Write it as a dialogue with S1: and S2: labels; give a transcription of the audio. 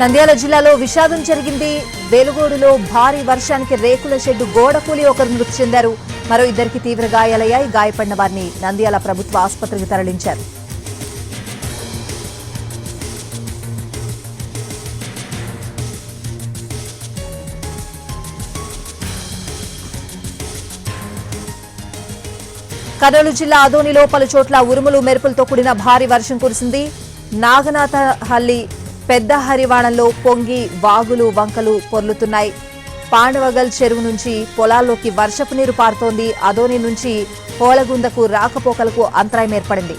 S1: నంద్యాల జిల్లాలో విషాదం జరిగింది వేలుగోడులో భారీ వర్షానికి రేకుల షెడ్డు గోడ కూలి ఒకరు మృతి చెందారు మరో ఇద్దరికి తీవ్ర గాయాలయ్యాయి గాయపడిన వారిని నంద్యాల ప్రభుత్వ ఆసుపత్రికి తరలించారు కర్నూలు జిల్లా అదోనిలో పలు చోట్ల ఉరుములు మెరుపులతో కూడిన భారీ వర్షం కురిసింది నాగనాథహల్లి పెద్ద హరివాణంలో పొంగి వాగులు వంకలు పొర్లుతున్నాయి పాండవగల్ చెరువు నుంచి పొలాల్లోకి వర్షపు నీరు పారుతోంది అదోని నుంచి హోలగుందకు రాకపోకలకు అంతరాయం ఏర్పడింది